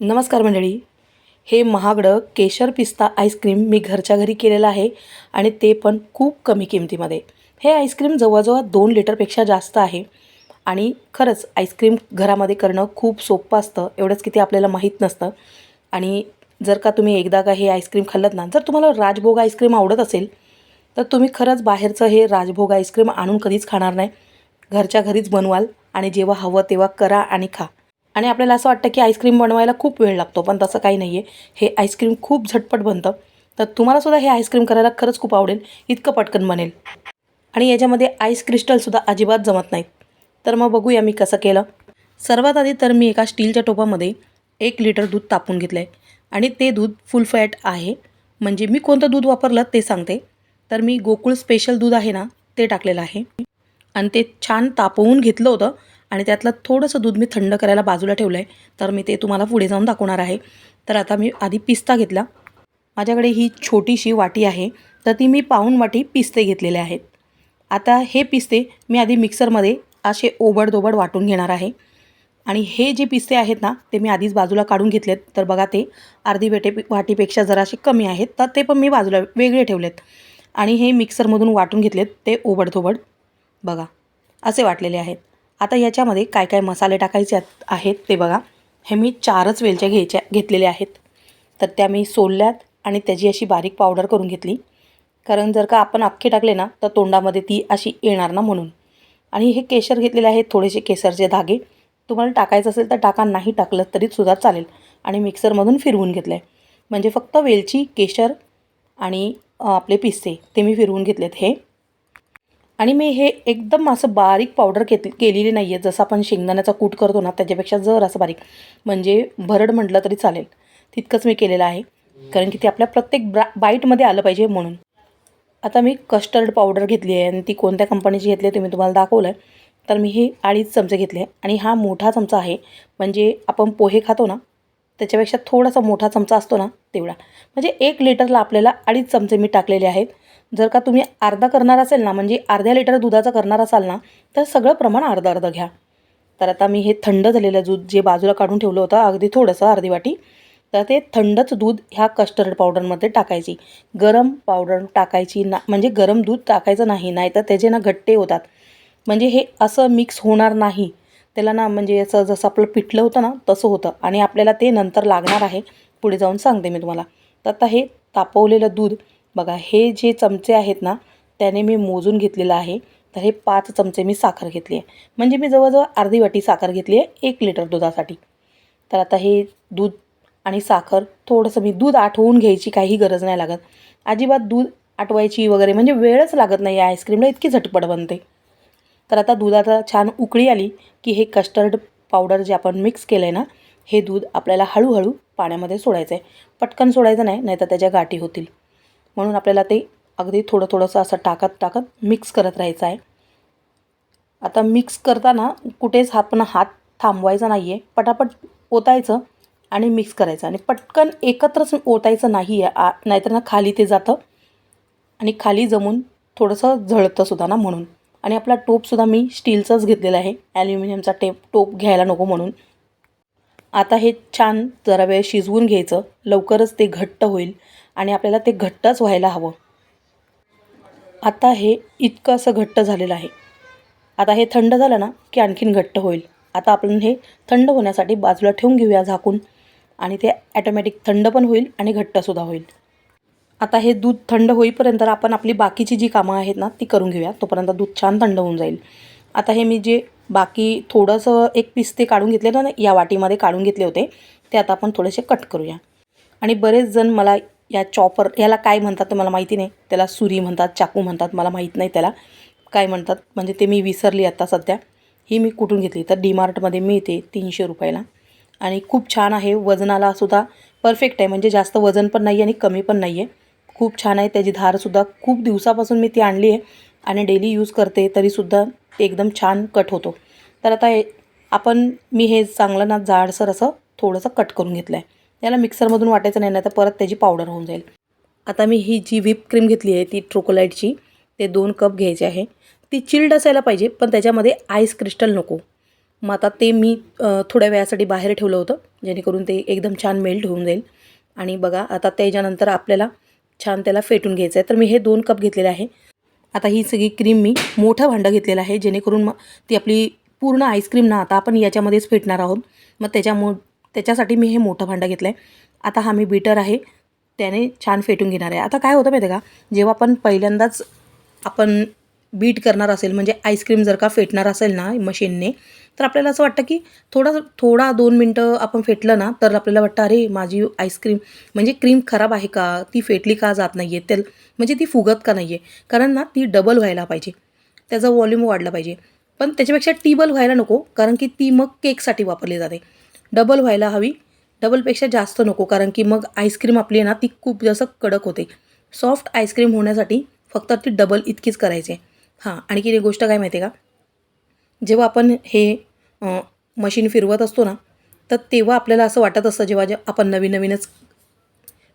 नमस्कार मंडळी. हे महागडं केशर पिस्ता आईस्क्रीम मी घरच्या घरी केलेलं आहे आणि ते पण खूप कमी किमतीमध्ये. हे आईस्क्रीम जवळजवळ दोन लिटरपेक्षा जास्त आहे आणि खरंच आईस्क्रीम घरामध्ये करणं खूप सोपं असतं एवढंच की ते आपल्याला माहीत नसतं. आणि जर का तुम्ही एकदा का हे आईस्क्रीम खाल्लं ना जर तुम्हाला राजभोग आईस्क्रीम आवडत असेल तर तुम्ही खरंच बाहेरचं हे राजभोग आईस्क्रीम आणून कधीच खाणार नाही. घरच्या घरीच बनवाल आणि जेव्हा हवं तेव्हा करा आणि खा. आणि आपल्याला असं वाटतं की आईस्क्रीम बनवायला खूप वेळ लागतो पण तसं काही नाही आहे हे आईस्क्रीम खूप झटपट बनतं. तर तुम्हालासुद्धा हे आईस्क्रीम करायला खरंच खूप आवडेल इतकं पटकन बनेल. आणि याच्यामध्ये आईस क्रिस्टलसुद्धा अजिबात जमत नाहीत. तर मग बघूया मी कसं केलं. सर्वात आधी तर मी एका स्टीलच्या टोपामध्ये एक लिटर दूध तापून घेतलं आहे आणि ते दूध फुल फॅट आहे. म्हणजे मी कोणतं दूध वापरलं ते सांगते. तर मी गोकुळ स्पेशल दूध आहे ना ते टाकलेलं आहे. आणि ते छान तापवून घेतलं होतं. आणि त्यातलं थोडंसं दूध मी थंड करायला बाजूला ठेवलं आहे तर मी ते तुम्हाला पुढे जाऊन दाखवणार आहे. तर आता मी आधी पिस्ता घेतला. माझ्याकडे ही छोटीशी वाटी आहे तर ती मी पाऊण वाटी पिस्ते घेतलेले आहेत. आता हे पिस्ते मी आधी मिक्सरमध्ये असे ओबडदोबड वाटून घेणार आहे. आणि हे जे पिस्ते आहेत ना ते मी आधीच बाजूला काढून घेतलेत. तर बघा ते अर्धी वेटे वाटीपेक्षा जरासे कमी आहेत तर ते पण मी बाजूला वेगळे ठेवलेत. आणि हे मिक्सरमधून वाटून घेतलेत ते ओबडधोबड. बघा असे वाटलेले आहेत. आता याच्यामध्ये काय काय मसाले टाकायचे आहेत- आहेत ते बघा. हे मी चारच वेलच्या घ्यायच्या घेतलेल्या आहेत. तर त्या मी सोलल्यात आणि त्याची अशी बारीक पावडर करून घेतली. कारण जर का आपण अख्खे टाकले ना तर तोंडामध्ये ती अशी येणार ना म्हणून. आणि हे केशर घेतलेले आहेत थोडेसे केसरचे धागे. तुम्हाला टाकायचं असेल तर टाका नाही टाकलं तरी सुद्धा चालेल. आणि मिक्सरमधून फिरवून घेतलं आहे म्हणजे फक्त वेलची केशर आणि आपले पिस्ते ते मी फिरवून घेतलेत हे. आणि मी हे एकदम असं बारीक पावडर घेत केलेली नाही आहे जसं आपण शेंगदाण्याचा कूट करतो ना त्याच्यापेक्षा जर असं बारीक म्हणजे भरड म्हटलं तरी चालेल. तितकंच मी केलेलं आहे. कारण की ते आपल्या प्रत्येक ब्रा बाईटमध्ये आलं पाहिजे म्हणून. आता मी कस्टर्ड पावडर घेतली आहे आणि ती कोणत्या कंपनीची घेतली आहे ते मी तुम्हाला दाखवलं आहे तर मी हे अडीच चमचे घेतले आणि हा मोठा चमचा आहे. म्हणजे आपण पोहे खातो ना त्याच्यापेक्षा थोडासा मोठा चमचा असतो ना तेवढा. म्हणजे एक लिटरला आपल्याला अडीच चमचे मी टाकलेले आहेत. जर का तुम्ही अर्धा करणार असेल ना म्हणजे अर्ध्या लिटर दुधाचं करणार असाल ना तर सगळं प्रमाण अर्धं अर्धं घ्या. तर आता मी हे थंड झालेलं दूध जे बाजूला काढून ठेवलं होतं अगदी थोडंसं अर्धी वाटी तर ते थंडच दूध ह्या कस्टर्ड पावडरमध्ये टाकायची. गरम पावडर टाकायची ना म्हणजे गरम दूध टाकायचं नाही नाहीतर त्याचे ना गट्टे होतात. म्हणजे हे असं मिक्स होणार नाही. त्याला ना म्हणजे असं जसं आपलं पिठलं होतं ना तसं होतं. आणि आपल्याला ते नंतर लागणार आहे. पुढे जाऊन सांगते मी तुम्हाला. तर आता हे तापवलेलं दूध बघा हे जे चमचे आहेत ना त्याने मी मोजून घेतलेलं आहे. तर हे पाच चमचे मी साखर घेतली आहे. म्हणजे मी जवळजवळ अर्धी वाटी साखर घेतली आहे एक लिटर दुधासाठी. तर आता हे दूध आणि साखर थोडंसं मी दूध आठवून घ्यायची काही गरज नाही लागत. अजिबात दूध आटवायची वगैरे म्हणजे वेळच लागत नाही या आईस्क्रीमला इतकी झटपट बनते. तर आता दुधाला छान उकळी आली की हे कस्टर्ड पावडर जे आपण मिक्स केलं आहे ना हे दूध आपल्याला हळूहळू पाण्यामध्ये सोडायचं आहे पटकन सोडायचं नाही नाही तर त्याच्या गाठी होतील. म्हणून आपल्याला ते अगदी थोडं थोडंसं असं टाकत टाकत मिक्स करत राहायचं आहे. आता मिक्स करताना कुठेच आपण हात थांबवायचा नाही आहे पटापट ओतायचं आणि मिक्स करायचं. आणि पटकन एकत्रच ओतायचं नाही आहे आ नाहीतर ना खाली ते जातं आणि खाली जमून थोडंसं झळतं सुद्धा ना म्हणून. आणि आपला टोपसुद्धा मी स्टीलचाच घेतलेला आहे. ॲल्युमिनियमचा टेप टोप घ्यायला नको म्हणून. आता हे छान जरा वेळ शिजवून घ्यायचं. लवकरच ते घट्ट होईल. आणि आपल्याला ते घट्टच व्हायला हवं. आता हे इतकं असं घट्ट झालेलं आहे. आता हे थंड झालं ना की आणखीन घट्ट होईल. आता आपण हे थंड होण्यासाठी बाजूला ठेवून घेऊया झाकून आणि ते ॲटोमॅटिक थंड पण होईल आणि घट्टसुद्धा होईल. आता हे दूध थंड होईपर्यंत आपण आपली बाकीची जी कामं आहेत ना ती करून घेऊया. तोपर्यंत दूध छान थंड होऊन जाईल. आता हे मी जे बाकी थोडंसं एक पिस्ते काढून घेतले ना या वाटीमध्ये काढून घेतले होते ते आता आपण थोडेसे कट करूया. आणि बरेच जण मला या चॉपर याला काय म्हणतात ते मला माहिती नाही. त्याला सुरी म्हणतात चाकू म्हणतात मला माहीत नाही त्याला. काय म्हणतात? म्हणजे ते मी विसरली आता सध्या. ही मी कुठून घेतली? तर डीमार्टमध्ये मिळते तीनशे रुपयाला. आणि खूप छान आहे वजनाला सुद्धा परफेक्ट आहे. म्हणजे जास्त वजन पण नाही आणि कमी पण नाही आहे खूप छान आहे त्याची धारसुद्धा खूप दिवसापासून मी ती आणली आहे. आणि डेली यूज करते तरीसुद्धा एकदम छान कट होतो. तर आता आपण मी हे चांगलं ना जाडसर असं थोडंसं कट करून घेतलं आहे त्याला मिक्सरमधून वाटायचं नाही नाही तर परत त्याची पावडर होऊन जाईल. आता मी ही जी व्हिप क्रीम घेतली आहे ती ट्रोकोलाईटची ते दोन कप घ्यायचे आहे. ती चिल्ड असायला पाहिजे पण त्याच्यामध्ये आईस क्रिस्टल नको. मग आता ते मी थोड्या वेळासाठी बाहेर ठेवलं होतं जेणेकरून ते एकदम छान मेल्ट होऊन जाईल. आणि बघा आता त्याच्यानंतर आपल्याला छान त्याला फेटून घ्यायचं आहे. तर मी हे दोन कप घेतलेले आहे. आता ही सगळी क्रीम मी मोठं भांडं घेतलेलं आहे जेणेकरून मग ती आपली पूर्ण आईस्क्रीम ना आता आपण याच्यामध्येच फेटणार आहोत. मग त्याच्यामुळे त्याच्यासाठी मी हे मोठं भांडं घेतलं आहे आता हा मी बीटर आहे. त्याने छान फेटून घेणार आहे. आता काय होतं माहिती आहे का? जेव्हा आपण पहिल्यांदाच आपण बीट करणार असेल म्हणजे आईस्क्रीम जर का फेटणार असेल ना मशीनने तर आपल्याला असं वाटतं की थोडा थोडा दोन मिनटं आपण फेटलं ना तर आपल्याला वाटतं अरे माझी आईस्क्रीम म्हणजे क्रीम खराब आहे का? ती फेटली का जात नाही आहे त्याल म्हणजे ती फुगत का नाही आहे कारण ना ती डबल व्हायला पाहिजे. त्याचा वॉल्यूम वाढला पाहिजे. पण त्याच्यापेक्षा टीबल व्हायला नको कारण की ती मग केकसाठी वापरली जाते. डबल व्हायला हवी. डबलपेक्षा जास्त नको कारण की मग आईस्क्रीम आपली आहे ना ती खूप जास्त कडक होते. सॉफ्ट आईस्क्रीम होण्यासाठी फक्त ती डबल इतकीच करायची आहे. हां आणखी एक गोष्ट काय माहिती आहे का? जेव्हा आपण हे मशीन फिरवत असतो ना तर तेव्हा आपल्याला असं वाटत असतं जेव्हा जे आपण नवीन नवीनच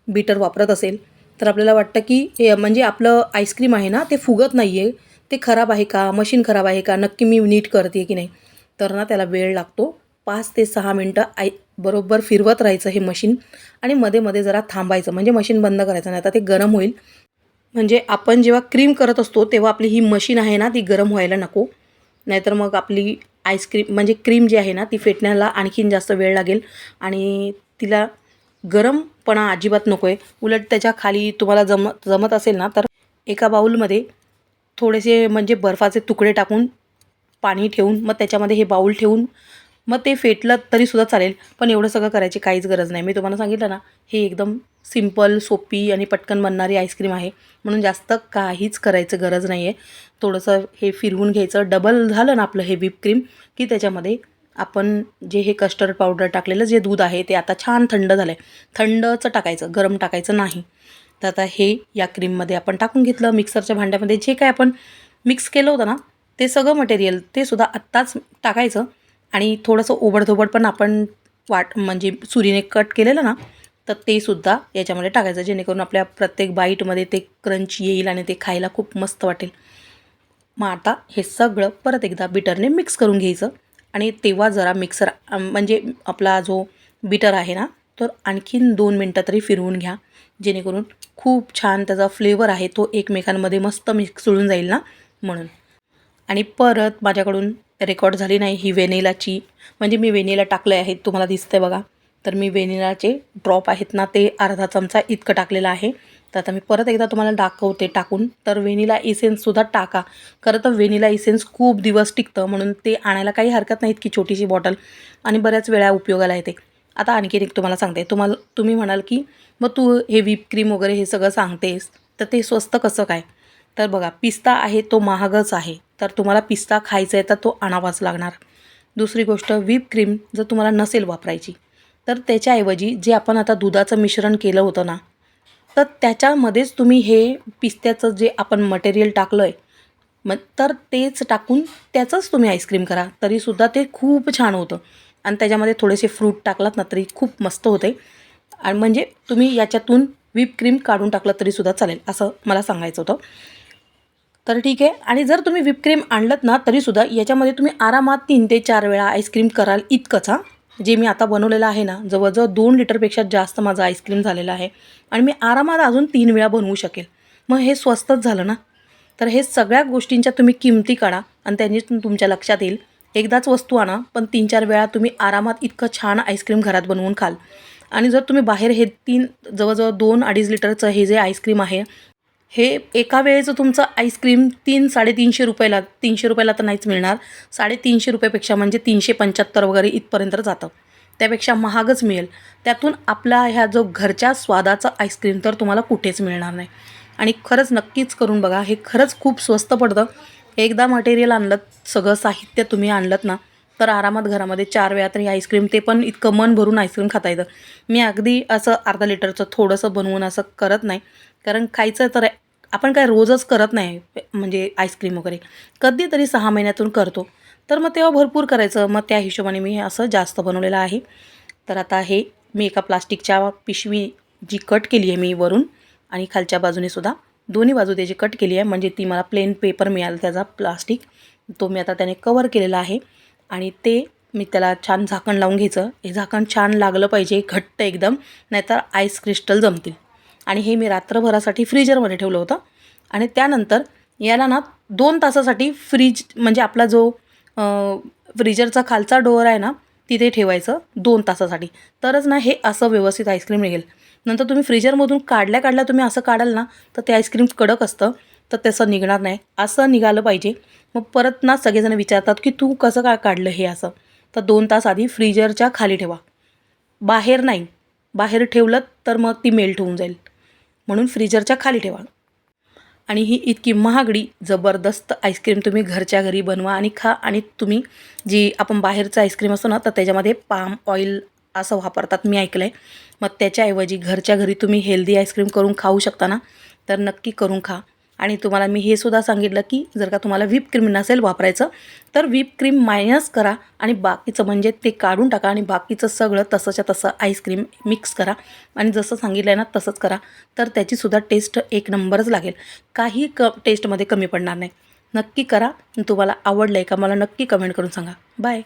बीटर वापरत असेल तर आपल्याला वाटतं की हे म्हणजे आपलं आईस्क्रीम आहे ना ते फुगत नाही आहे ते खराब आहे का? मशीन खराब आहे का? नक्की मी नीट करते की नाही? तर ना त्याला वेळ लागतो. पाच ते सहा मिनटं आय बरोबर फिरवत राहायचं हे मशीन आणि मध्ये मध्ये जरा थांबायचं. म्हणजे मशीन बंद करायचं नाही आता ते गरम होईल. म्हणजे आपण जेव्हा क्रीम करत असतो तेव्हा आपली ही मशीन आहे ना ती गरम व्हायला नको. नाहीतर मग आपली आईस्क्रीम म्हणजे क्रीम जी आहे ना ती फेटण्याला आणखीन जास्त वेळ लागेल. आणि तिला गरमपणा अजिबात नको आहे उलट त्याच्याखाली तुम्हाला जम जमत असेल ना तर एका बाऊलमध्ये थोडेसे म्हणजे बर्फाचे तुकडे टाकून पाणी ठेवून मग त्याच्यामध्ये हे बाऊल ठेवून मग ते फेटलं तरीसुद्धा चालेल पण एवढं सगळं करायची काहीच गरज नाही. मी तुम्हाला सांगितलं ना हे एकदम सिंपल सोपी आणि पटकन बनणारी आईस्क्रीम आहे. म्हणून जास्त काहीच करायचं गरज नाही आहे थोडंसं हे फिरवून घ्यायचं. डबल झालं ना आपलं हे व्हिप क्रीम की त्याच्यामध्ये आपण जे हे कस्टर्ड पावडर टाकलेलं जे दूध आहे ते आता छान थंड झालं आहे थंडचं टाकायचं गरम टाकायचं नाही. तर आता हे या क्रीममध्ये आपण टाकून घेतलं. मिक्सरच्या भांड्यामध्ये जे काय आपण मिक्स केलं होतं ना ते सगळं मटेरियल ते सुद्धा आत्ताच टाकायचं. आणि थोडंसं ओबडधोबड पण आपण वाट म्हणजे सुरीने कट केलेलं ना तर ते सुद्धा याच्यामध्ये टाकायचं जेणेकरून आपल्या प्रत्येक बाईटमध्ये ते क्रंच येईल आणि ते खायला खूप मस्त वाटेल. मग आता हे सगळं परत एकदा बिटरने मिक्स करून घ्यायचं आणि तेव्हा जरा मिक्सर म्हणजे आपला जो बिटर आहे ना तर आणखीन दोन मिनटं तरी फिरवून घ्या जेणेकरून खूप छान त्याचा फ्लेवर आहे तो एकमेकांमध्ये मस्त मिक्सळून जाईल ना म्हणून. आणि परत माझ्याकडून रेकॉर्ड झाली नाही ही वेनिलाची. म्हणजे मी वेनिला टाकलं आहे तुम्हाला दिसतंय बघा. तर मी वेनिलाचे ड्रॉप आहेत ना ते अर्धा चमचा इतकं टाकलेलं आहे. तर आता मी परत एकदा तुम्हाला दाखवते टाकून. तर वेनिला इसेन्ससुद्धा टाका. खरं तर वेनिला इसेन्स खूप दिवस टिकतं म्हणून ते आणायला काही हरकत नाही इतकी छोटीशी बॉटल. आणि बऱ्याच वेळा उपयोगाला येते. आता आणखीन एक तुम्हाला सांगते. तुम्हाला तुम्ही म्हणाल की मग तू हे व्हीप क्रीम वगैरे हे सगळं सांगतेस तर ते स्वस्त कसं काय? तर बघा पिस्ता आहे तो महागच आहे. तर तुम्हाला पिस्ता खायचा आहे तर तो आणावाच लागणार. दुसरी गोष्ट व्हीप क्रीम जर तुम्हाला नसेल वापरायची तर त्याच्याऐवजी जे आपण आता दुधाचं मिश्रण केलं होतं ना तर त्याच्यामध्येच तुम्ही हे पिस्त्याचं जे आपण मटेरियल टाकलं आहे मग तर तेच टाकून त्याचंच तुम्ही आईस्क्रीम करा. तरीसुद्धा ते खूप छान होतं. आणि त्याच्यामध्ये थोडेसे फ्रूट टाकलात ना तरी खूप मस्त होते. आणि म्हणजे तुम्ही याच्यातून व्हीप क्रीम काढून टाकलं तरीसुद्धा चालेल असं मला सांगायचं होतं. तर ठीक आहे. आणि जर तुम्ही विपक्रीम आणलं ना तरीसुद्धा याच्यामध्ये तुम्ही आरामात तीन ते चार वेळा आईस्क्रीम कराल इतकंच हा. जे मी आता बनवलेलं आहे ना जवळजवळ दोन लिटरपेक्षा जास्त माझं आईस्क्रीम झालेलं आहे. आणि मी आरामात अजून तीन वेळा बनवू शकेल. मग हे स्वस्तच झालं ना. तर हे सगळ्या गोष्टींच्या तुम्ही किमती काढा आणि त्यांनी तुमच्या लक्षात येईल. एकदाच वस्तू आणा पण तीन चार वेळा तुम्ही आरामात इतकं छान आईस्क्रीम घरात बनवून खाल. आणि जर तुम्ही बाहेर हे तीन जवळजवळ दोन अडीच लिटरचं हे जे आईस्क्रीम आहे हे एका वेळेचं तुमचं आईस्क्रीम तीन साडेतीनशे रुपयाला तीनशे रुपयाला तर नाहीच मिळणार. साडेतीनशे रुपयापेक्षा म्हणजे तीनशे पंच्याहत्तर वगैरे इथपर्यंत जातं. त्यापेक्षा महागच मिळेल. त्यातून आपला ह्या जो घरच्या स्वादाचं आईस्क्रीम तर तुम्हाला कुठेच मिळणार नाही. आणि खरंच नक्कीच करून बघा हे खरंच खूप स्वस्त पडतं. एकदा मटेरियल आणलं सगळं साहित्य तुम्ही आणलं ना तर आरामात घरामध्ये चार वेळा तरी आईस्क्रीम ते पण इतकं मन भरून आईस्क्रीम खाता येतं. मी अगदी असं अर्धा लिटरचं थोडंसं बनवून असं करत नाही. कारण खायचं तर आपण काय रोजच करत नाही म्हणजे आईस्क्रीम वगैरे. कधीतरी सहा महिन्यातून करतो. तर मग तेव्हा भरपूर करायचं. मग त्या हिशोबाने मी असं जास्त बनवलेलं आहे. तर आता हे मी एका प्लास्टिकच्या पिशवी जी कट केली आहे मी वरून आणि खालच्या बाजूने सुद्धा दोन्ही बाजू त्याची कट केली आहे. म्हणजे ती मला प्लेन पेपर मिळाला त्याचा प्लास्टिक तो मी आता त्याने कवर केलेला आहे. आणि ते मी त्याला छान झाकण लावून घ्यायचं. हे झाकण छान लागलं पाहिजे घट्ट एकदम. नाहीतर आईस क्रिस्टल जमतील. आणि हे मी रात्रभरासाठी फ्रीजरमध्ये ठेवलं होतं. आणि त्यानंतर याला ना दोन तासासाठी फ्रीज म्हणजे आपला जो फ्रीजरचा खालचा डोअर आहे ना तिथे ठेवायचं दोन तासासाठी. तरच ना हे असं व्यवस्थित आईस्क्रीम निघेल. नंतर तुम्ही फ्रीजरमधून काढल्या काढल्या तुम्ही असं काढाल ना तर ते आईस्क्रीम कडक असतं तर तसं निघणार नाही. असं निघालं पाहिजे. मग परत ना सगळेजण विचारतात की तू कसं काय काढलं हे असं? तर दोन तास आधी फ्रीजरच्या खाली ठेवा. बाहेर नाही. बाहेर ठेवलं तर मग ती मेल्ट होऊन जाईल. म्हणून फ्रीजरच्या खाली ठेवा. आणि ही इतकी महागडी जबरदस्त आईस्क्रीम तुम्ही घरच्या घरी बनवा आणि खा. आणि तुम्ही जी आपण बाहेरचं आईस्क्रीम असतो ना तर त्याच्यामध्ये पाम ऑइल असं वापरतात मी ऐकलं आहे मग त्याच्याऐवजी घरच्या घरी तुम्ही हेल्दी आईस्क्रीम करून खाऊ शकता ना तर नक्की करून खा. आणि तुम्हाला मी हे सुद्धा सांगितलं की जर का तुम्हाला व्हीप क्रीम नसेल वापरायचं तर व्हीप क्रीम मायनस करा आणि बाकीचं म्हणजे ते काढून टाका आणि बाकीचं सगळं तसंच्या तसं आईस्क्रीम मिक्स करा. आणि जसं सांगितलं आहे ना तसंच करा. तर त्याचीसुद्धा टेस्ट एक नंबरच लागेल. काही क टेस्टमध्ये कमी पडणार नाही. नक्की करा. तुम्हाला आवडलं आहे का मला नक्की कमेंट करून सांगा. बाय